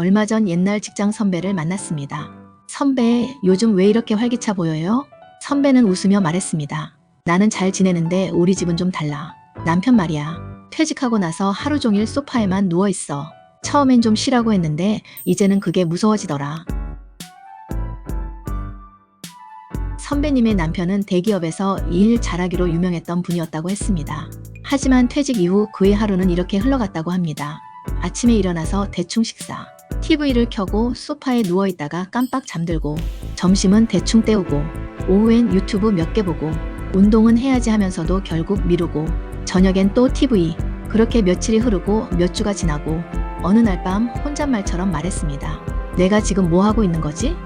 얼마 전 옛날 직장 선배를 만났습니다. 선배, 요즘 왜 이렇게 활기차 보여요? 선배는 웃으며 말했습니다. 나는 잘 지내는데 우리 집은 좀 달라. 남편 말이야. 퇴직하고 나서 하루 종일 소파에만 누워 있어. 처음엔 좀 쉬라고 했는데 이제는 그게 무서워지더라. 선배님의 남편은 대기업에서 일 잘하기로 유명했던 분이었다고 했습니다. 하지만 퇴직 이후 그의 하루는 이렇게 흘러갔다고 합니다. 아침에 일어나서 대충 식사, TV를 켜고 소파에 누워 있다가 깜빡 잠들고, 점심은 대충 때우고, 오후엔 유튜브 몇 개 보고, 운동은 해야지 하면서도 결국 미루고, 저녁엔 또 TV. 그렇게 며칠이 흐르고 몇 주가 지나고, 어느 날 밤 혼잣말처럼 말했습니다. 내가 지금 뭐 하고 있는 거지?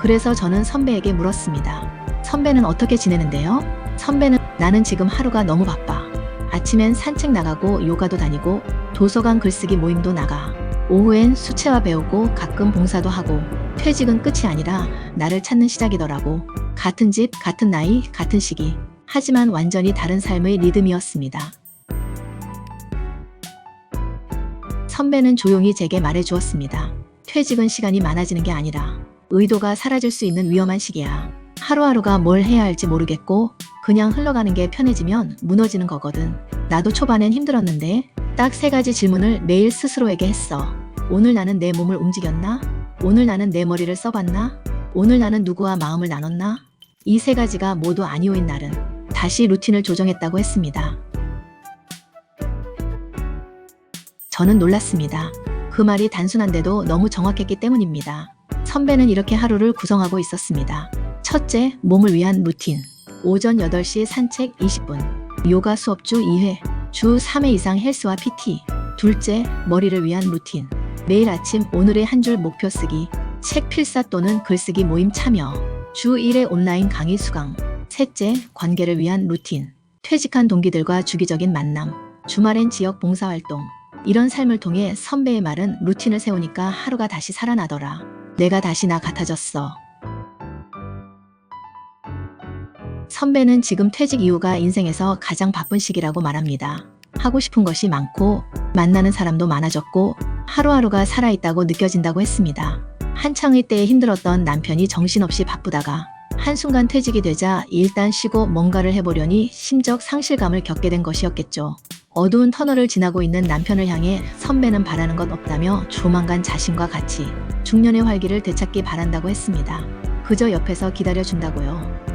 그래서 저는 선배에게 물었습니다. 선배는 어떻게 지내는데요? 선배는 나는 지금 하루가 너무 바빠. 아침엔 산책 나가고 요가도 다니고 도서관 글쓰기 모임도 나가. 오후엔 수채화 배우고 가끔 봉사도 하고 퇴직은 끝이 아니라 나를 찾는 시작이더라고. 같은 집, 같은 나이, 같은 시기. 하지만 완전히 다른 삶의 리듬이었습니다. 선배는 조용히 제게 말해 주었습니다. 퇴직은 시간이 많아지는 게 아니라 의도가 사라질 수 있는 위험한 시기야. 하루하루가 뭘 해야 할지 모르겠고 그냥 흘러가는 게 편해지면 무너지는 거거든. 나도 초반엔 힘들었는데 딱 세 가지 질문을 매일 스스로에게 했어. 오늘 나는 내 몸을 움직였나? 오늘 나는 내 머리를 써봤나? 오늘 나는 누구와 마음을 나눴나? 이 세 가지가 모두 아니오인 날은 다시 루틴을 조정했다고 했습니다. 저는 놀랐습니다. 그 말이 단순한데도 너무 정확했기 때문입니다. 선배는 이렇게 하루를 구성하고 있었습니다. 첫째, 몸을 위한 루틴. 오전 8시 산책 20분. 요가 수업 주 2회. 주 3회 이상 헬스와 PT. 둘째, 머리를 위한 루틴. 매일 아침 오늘의 한 줄 목표 쓰기. 책 필사 또는 글쓰기 모임 참여. 주 1회 온라인 강의 수강. 셋째, 관계를 위한 루틴. 퇴직한 동기들과 주기적인 만남. 주말엔 지역 봉사활동. 이런 삶을 통해 선배의 말은 루틴을 세우니까 하루가 다시 살아나더라. 내가 다시 나 같아졌어. 선배는 지금 퇴직 이후가 인생에서 가장 바쁜 시기라고 말합니다. 하고 싶은 것이 많고, 만나는 사람도 많아졌고, 하루하루가 살아있다고 느껴진다고 했습니다. 한창의 때에 힘들었던 남편이 정신없이 바쁘다가, 한순간 퇴직이 되자 일단 쉬고 뭔가를 해보려니 심적 상실감을 겪게 된 것이었겠죠. 어두운 터널을 지나고 있는 남편을 향해 선배는 바라는 것 없다며 조만간 자신과 같이 중년의 활기를 되찾기 바란다고 했습니다. 그저 옆에서 기다려준다고요.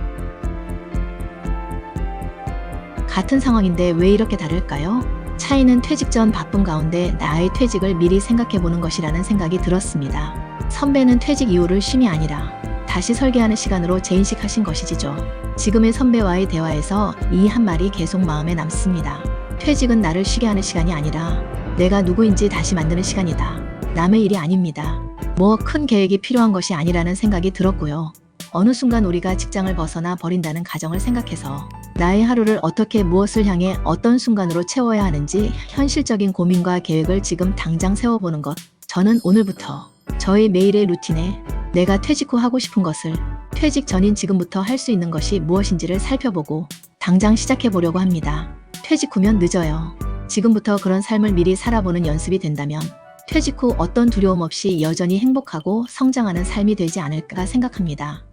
같은 상황인데 왜 이렇게 다를까요? 차이는 퇴직 전 바쁜 가운데 나의 퇴직을 미리 생각해보는 것이라는 생각이 들었습니다. 선배는 퇴직 이후를 쉼이 아니라 다시 설계하는 시간으로 재인식하신 것이지죠. 지금의 선배와의 대화에서 이 한 말이 계속 마음에 남습니다. 퇴직은 나를 쉬게 하는 시간이 아니라 내가 누구인지 다시 만드는 시간이다. 남의 일이 아닙니다. 뭐 큰 계획이 필요한 것이 아니라는 생각이 들었고요. 어느 순간 우리가 직장을 벗어나 버린다는 가정을 생각해서 나의 하루를 어떻게 무엇을 향해 어떤 순간으로 채워야 하는지 현실적인 고민과 계획을 지금 당장 세워보는 것. 저는 오늘부터 저의 매일의 루틴에 내가 퇴직 후 하고 싶은 것을 퇴직 전인 지금부터 할 수 있는 것이 무엇인지를 살펴보고 당장 시작해 보려고 합니다. 퇴직 후면 늦어요. 지금부터 그런 삶을 미리 살아보는 연습이 된다면 퇴직 후 어떤 두려움 없이 여전히 행복하고 성장하는 삶이 되지 않을까 생각합니다.